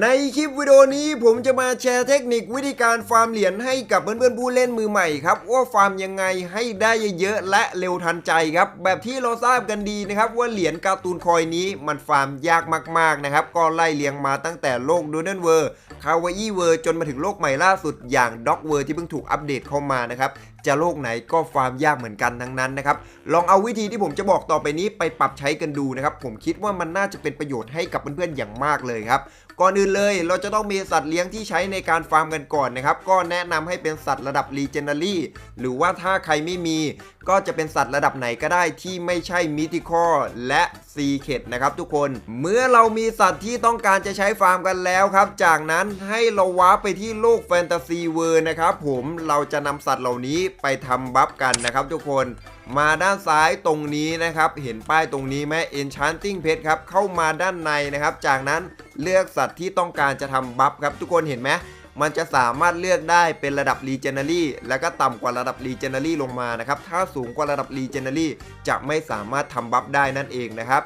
ในคลิปวิดีโอนี้ผมจะมาแชร์เทคนิควิธีการฟาร์มเหรียญให้กับเพื่อนๆผู้เล่นมือใหม่ครับว่าฟาร์มยังไงให้ได้เยอะๆและเร็วทันใจครับ แบบที่เราทราบกันดีนะครับว่าเหรียญการ์ตูนคอยนี้มันฟาร์มยากมากๆนะครับก็ไล่เลียงมาตั้งแต่โลกดูเดนเวอร์ คาวาอี้เวอร์จนมาถึงโลกใหม่ล่าสุดอย่างด็อกเวอร์ที่เพิ่งถูกอัปเดตเข้ามานะครับจะโลกไหนก็ฟาร์มยากเหมือนกันทั้งนั้นนะครับ ลองเอาวิธีที่ผมจะบอกต่อไปนี้ไปปรับใช้กันดูนะครับ ผมคิดว่ามันน่าจะเป็นประโยชน์ให้กับเพื่อนๆอย่างมากเลยครับ ก่อนอื่นเลยเราจะต้องมีสัตว์เลี้ยงที่ใช้ในการฟาร์มกันก่อนนะครับ ก็แนะนำให้เป็นสัตว์ระดับ Legendary หรือว่าถ้าใครไม่มี ก็จะเป็นสัตว์ระดับไหนก็ได้ที่ไม่ใช่ Mythical และ Secret นะครับทุกคน เมื่อเรามีสัตว์ที่ต้องการจะใช้ฟาร์มกันแล้วครับ จากนั้นให้เราว้าร์ไปที่โลกแฟนตาซีเวอร์นะครับผมเราจะนำสัตว์เหล่านี้ไปทำบัฟกันนะครับทุกคนมาด้านซ้ายตรงนี้นะครับ เห็นป้ายตรงนี้ไหม Enchanting Pet ครับ เข้ามาด้านในนะครับ จากนั้นเลือกสัตว์ที่ต้องการจะทำบัฟครับ ทุกคนเห็นไหม มันจะสามารถเลือกได้เป็นระดับ Legendary แล้วก็ต่ำกว่าระดับ Legendary ลงมานะครับ ถ้าสูงกว่าระดับ Legendary จะไม่สามารถทำบัฟได้นั่นเองนะครับ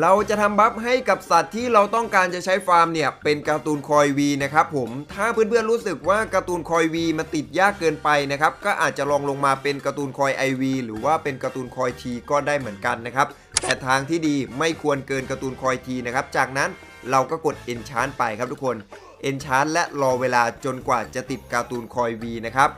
เราจะทำบัฟให้กับสัตว์ที่เราต้องการจะใช้ฟาร์มเนี่ย เป็นการ์ตูนคอยวีนะครับผม ถ้าเพื่อนๆรู้สึกว่าการ์ตูนคอยวีมันติดยากเกินไปนะครับ ก็อาจจะลองลงมาเป็นการ์ตูนคอยไอวีหรือว่าเป็นการ์ตูนคอยทีก็ได้เหมือนกันนะครับ แต่ทางที่ดีไม่ควรเกินการ์ตูนคอยทีนะครับ จากนั้นเราก็กด Enchant ไปครับทุกคน Enchant และรอเวลาจนกว่าจะติดการ์ตูนคอยวีนะครับ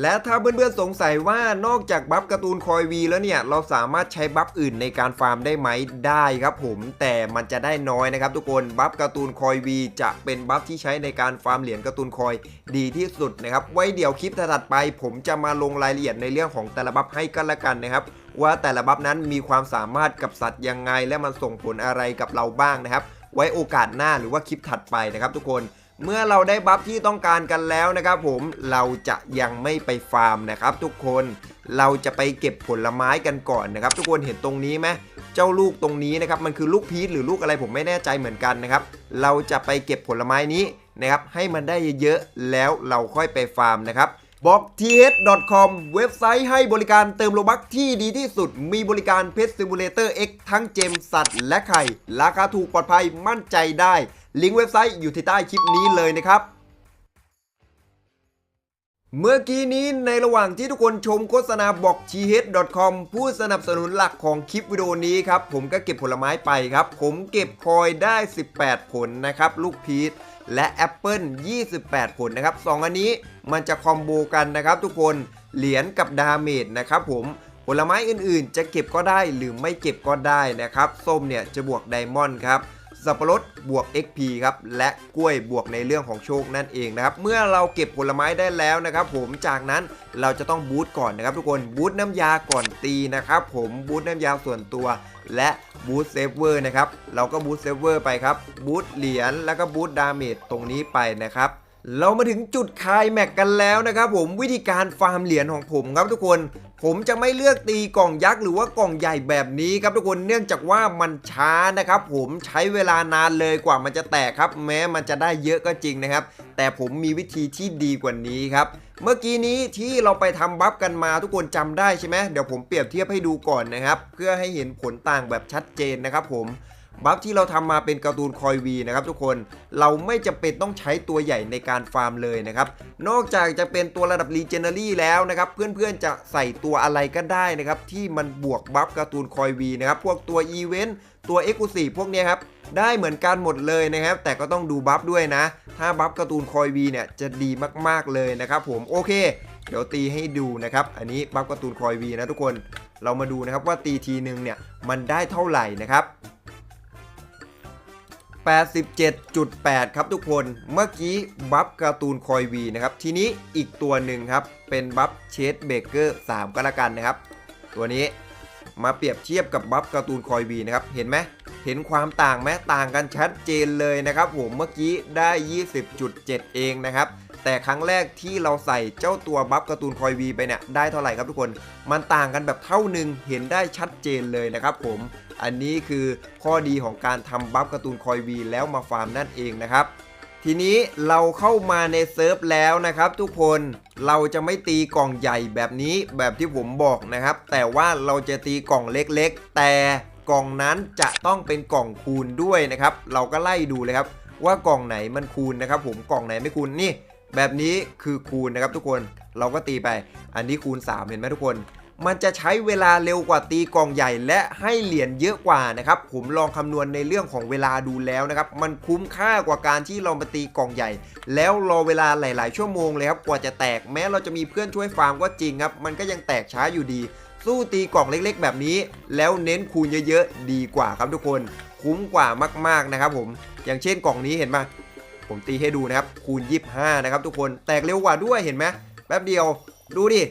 และถ้าเพื่อนๆสงสัยว่านอกจากบัฟการ์ตูนคอยวีแล้วเนี่ย เราสามารถใช้บัฟอื่นในการฟาร์มได้ไหมได้ครับผมแต่มันจะได้น้อยนะครับทุกคนบัฟการ์ตูนคอยวีจะเป็นบัฟที่ใช้ในการฟาร์มเหรียญการ์ตูนคอยดีที่สุดนะครับ ไว้เดี๋ยวคลิปถัดไป ผมจะมาลงรายละเอียดในเรื่องของแต่ละบัฟให้กันละกันนะครับว่าแต่ละบัฟนั้นมีความสามารถกับสัตว์ยังไง และมันส่งผลอะไรกับเราบ้างนะครับ ไว้โอกาสหน้าหรือว่าคลิปถัดไปนะครับทุกคนเมื่อเราได้บัฟที่ต้องการกันแล้วนะครับผมเราจะยังไม่ไปฟาร์มนะครับ ทุกคนเราจะไปเก็บผลไม้กันก่อนนะครับ ทุกคนเห็นตรงนี้ไหมเจ้าลูกตรงนี้นะครับมันคือลูกพีชหรือลูกอะไรผมไม่แน่ใจเหมือนกันนะครับ เราจะไปเก็บผลไม้นี้นะครับให้มันได้เยอะๆแล้วเราค่อยไปฟาร์มนะครับ b o x t h c o m เว็บไซต์ให้บริการเติมโลบักที่ดีที่สุด มีบริการเพชรซิมูเลเตอร์ X ทั้งเจมสัตว์และไข่ ราคาถูกปลอดภัยมั่นใจได้ ลิงก์เว็บไซต์อยู่ที่ใต้คลิปนี้เลยนะครับ เมื่อกี้นี้ในระหว่างที่ทุกคนชมโฆษณาบอก c h c o m ผู้สนับสนุนหลักของคลิปวิดีโอนี้ครับ ผมก็เก็บผลไม้ไปครับ ผมเก็บคอยได้ 18 ผลนะครับ ลูกพีชและแอปเปิล28 ผลนะครับ 2 อันนี้มันจะคอมโบกันนะครับทุกคนเหรียญกับดาเมจนะครับผมผลไม้อื่นๆ จะเก็บก็ได้หรือไม่เก็บก็ได้นะครับ ส้มเนี่ยจะบวกไดมอนด์ครับ สับปะรดบวก XP ครับและกล้วยบวกในเรื่องของโชคนั่นเองนะครับเมื่อเราเก็บผลไม้ได้แล้วนะครับผมจากนั้นเราจะต้องบูตก่อนนะครับทุกคนบูตน้ำยาก่อนตีนะครับผมบูตน้ำยาส่วนตัว และบูตเซฟเวอร์นะครับเราก็บูตเซฟเวอร์ไปครับบูตเหรียญแล้วก็บูตดาเมจตรงนี้ไปนะครับ เรามาถึงจุดคายแม็กกันแล้วนะครับผมวิธีการฟาร์มเหรียญของผมครับทุกคน ผมจะไม่เลือกตีกล่องยักษ์หรือว่ากล่องใหญ่แบบนี้ครับทุกคนเนื่องจากว่ามันช้านะครับผมใช้เวลานานเลยกว่ามันจะแตกครับ แม้มันจะได้เยอะก็จริงนะครับ แต่ผมมีวิธีที่ดีกว่านี้ครับเมื่อกี้นี้ที่เราไปทำบัฟกันมาทุกคนจำได้ใช่ไหมเดี๋ยวผมเปรียบเทียบให้ดูก่อนนะครับ เพื่อให้เห็นผลต่างแบบชัดเจนนะครับผม บัฟที่เราทำมาเป็นการ์ตูนคอยวีนะครับทุกคนเราไม่จำเป็นต้องใช้ตัวใหญ่ในการฟาร์มเลยนะครับ นอกจากจะเป็นตัวระดับ Legendary แล้วนะครับ เพื่อนๆจะใส่ตัวอะไรก็ได้นะครับ ที่มันบวกบัฟการ์ตูนคอยวีนะครับ พวกตัวอีเวนต์ตัว e x c l u s i v e พวกนี้ครับ ได้เหมือนกันหมดเลยนะครับ แต่ก็ต้องดูบัฟด้วยนะ ถ้าบัฟการ์ตูนคอยวีเนี่ยจะดีมากๆเลยนะครับผมโอเค เดี๋ยวตีให้ดูนะครับ อันนี้บัฟการ์ตูนคอยวีนะทุกคนเรามาดูนะครับว่าตีทีนึงเนี่ยมันได้เท่าไหร่นะครับ 87.8 ครับทุกคน เมื่อกี้บัฟการ์ตูนคอยวีนะครับ ทีนี้อีกตัวหนึ่งครับ เป็นบัฟเชดเบเกอร์3ก็แล้วกันนะครับ ตัวนี้มาเปรียบเทียบกับบัฟการ์ตูนคอยวีนะครับ เห็นไหมเห็นความต่างไหมต่างกันชัดเจนเลยนะครับผม เมื่อกี้ได้ 20.7 เองนะครับ แต่ครั้งแรกที่เราใส่เจ้าตัวบัฟการ์ตูนคอยวีไปเนี่ยได้เท่าไหร่ครับทุกคน มันต่างกันแบบเท่าหนึ่งเห็นได้ชัดเจนเลยนะครับผมอันนี้คือข้อดีของการทำบัฟการ์ตูนคอยวีแล้วมาฟาร์มนั่นเองนะครับทีนี้เราเข้ามาในเซิร์ฟแล้วนะครับทุกคนเราจะไม่ตีกล่องใหญ่แบบนี้แบบที่ผมบอกนะครับ แต่ว่าเราจะตีกล่องเล็กๆ แต่กล่องนั้นจะต้องเป็นกล่องคูณด้วยนะครับ เราก็ไล่ดูเลยครับว่ากล่องไหนมันคูณนะครับ ผมกล่องไหนไม่คูณนี่ แบบนี้คือคูณนะครับทุกคนเราก็ตีไป อันนี้คูณ 3 เห็นไหมทุกคน มันจะใช้เวลาเร็วกว่าตีกล่องใหญ่ และให้เหรียญเยอะกว่านะครับผมลองคำนวณในเรื่องของเวลาดูแล้วนะครับมันคุ้มค่ากว่าการที่เรามาตีกล่องใหญ่ แล้วรอเวลาหลาย ๆ ชั่วโมงเลยครับกว่าจะแตกแม้เราจะมีเพื่อนช่วยฟาร์มก็จริงครับมันก็ยังแตกช้าอยู่ดีสู้ตีกล่องเล็กๆ แบบนี้ แล้วเน้นคูณเยอะๆ ดีกว่าครับทุกคน คุ้มกว่ามากๆนะครับผม อย่างเช่นกล่องนี้เห็นไหม ผมตีให้ดูนะครับ คูณ 25 นะครับทุกคน แตกเร็วกว่าด้วยเห็นไหมแป๊บเดียว ดูดิ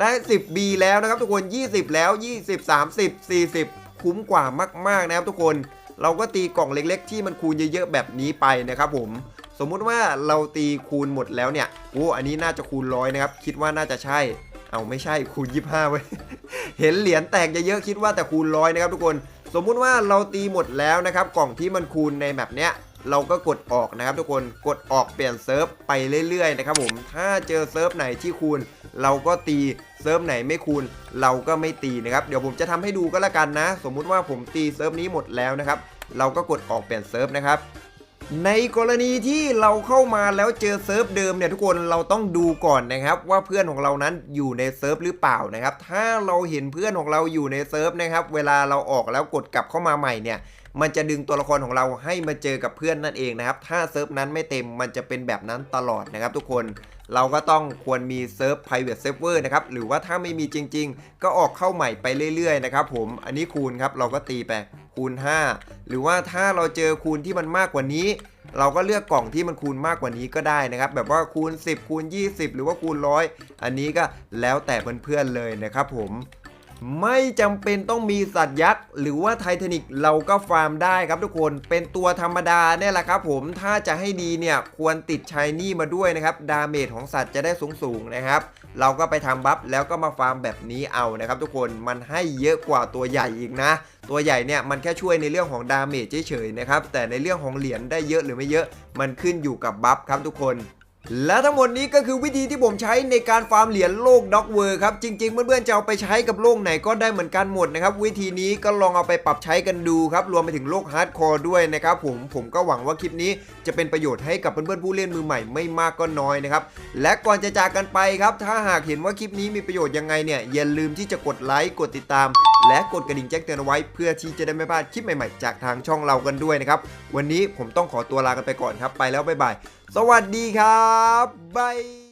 ได้ 10B แล้วนะครับทุกคน 20 แล้ว 20 30 40 คุ้มกว่ามาก ๆ นะครับทุกคน เราก็ตีกล่องเล็ก ๆ ที่มันคูณเยอะ ๆ แบบนี้ไปนะครับผม สมมุติว่าเราตีคูณหมดแล้วเนี่ย โอ้ อันนี้น่าจะคูณร้อยนะครับ คิดว่าน่าจะใช่ เอาไม่ใช่คูณ 25 เว้ย เห็นเหรียญแตกเยอะๆ คิดว่าแต่คูณร้อยนะครับทุกคน สมมุติว่าเราตีหมดแล้วนะครับ กล่องที่มันคูณในแบบเนี้ย เราก็กดออกนะครับ ทุกคนกดออกเปลี่ยนเซิร์ฟไปเรื่อยๆนะครับผมถ้าเจอเซิร์ฟไหนที่คูณ เราก็ตีเซิร์ฟไหนไม่คูณ เราก็ไม่ตีนะครับเดี๋ยวผมจะทำให้ดูก็แล้วกันนะ สมมุติว่าผมตีเซิร์ฟนี้หมดแล้วนะครับ เราก็กดออกเปลี่ยนเซิร์ฟนะครับในกรณีที่เราเข้ามาแล้วเจอเซิร์ฟเดิมเนี่ยทุกคนเราต้องดูก่อนนะครับ ว่าเพื่อนของเรานั้นอยู่ในเซิร์ฟหรือเปล่านะครับ ถ้าเราเห็นเพื่อนของเราอยู่ในเซิร์ฟนะครับ เวลาเราออกแล้วกดกลับเข้ามาใหม่เนี่ย มันจะดึงตัวละครของเราให้มาเจอกับเพื่อนนั่นเองนะครับ ถ้าเซิร์ฟนั้นไม่เต็มมันจะเป็นแบบนั้นตลอดนะครับทุกคนเราก็ต้องควรมีเซิร์ฟ private server นะครับ หรือว่าถ้าไม่มีจริง ๆ ก็ออกเข้าใหม่ไปเรื่อยๆนะครับผมอันนี้คูณครับเราก็ตีไปคูณ 5 หรือว่าถ้าเราเจอคูณที่มันมากกว่านี้ เราก็เลือกกล่องที่มันคูณมากกว่านี้ก็ได้นะครับ แบบว่าคูณ 10 คูณ 20 หรือว่าคูณร้อยอันนี้ก็แล้วแต่เพื่อนๆเลยนะครับผม ไม่จำเป็นต้องมีสัตว์ยักษ์หรือว่าไททานิกเราก็ฟาร์มได้ครับทุกคนเป็นตัวธรรมดาเนี่ยแหละครับผมถ้าจะให้ดีเนี่ยควรติดชายนี่มาด้วยนะครับดาเมจของสัตว์จะได้สูงๆนะครับ เราก็ไปทำบัฟแล้วก็มาฟาร์มแบบนี้เอานะครับ ทุกคนมันให้เยอะกว่าตัวใหญ่อีกนะ ตัวใหญ่เนี่ยมันแค่ช่วยในเรื่องของดาเมจเฉยๆนะครับแต่ในเรื่องของเหรียญได้เยอะหรือไม่เยอะ มันขึ้นอยู่กับบัฟครับทุกคน และทั้งหมดนี้ก็คือวิธีที่ผมใช้ในการฟาร์มเหรียญโลกด็อกเวอร์ครับ จริงๆ เพื่อนๆจะเอาไปใช้กับโลกไหนก็ได้เหมือนกันหมดนะครับ วิธีนี้ก็ลองเอาไปปรับใช้กันดูครับ รวมไปถึงโลกฮาร์ดคอร์ด้วยนะครับผมผมก็หวังว่าคลิปนี้จะเป็นประโยชน์ให้กับเพื่อนๆผู้เล่นมือใหม่ไม่มากก็น้อยนะครับ และก่อนจะจากกันไปครับ ถ้าหากเห็นว่าคลิปนี้มีประโยชน์ยังไงเนี่ยอย่าลืมที่จะกดไลค์กดติดตาม และกดกระดิ่งแจ้งเตือนเอาไว้ เพื่อที่จะได้ไม่พลาดคลิปใหม่ๆ จากทางช่องเรากันด้วยนะครับ วันนี้ผมต้องขอตัวลากันไปก่อนครับ ไปแล้วบ๊ายบาย สวัสดีครับบาย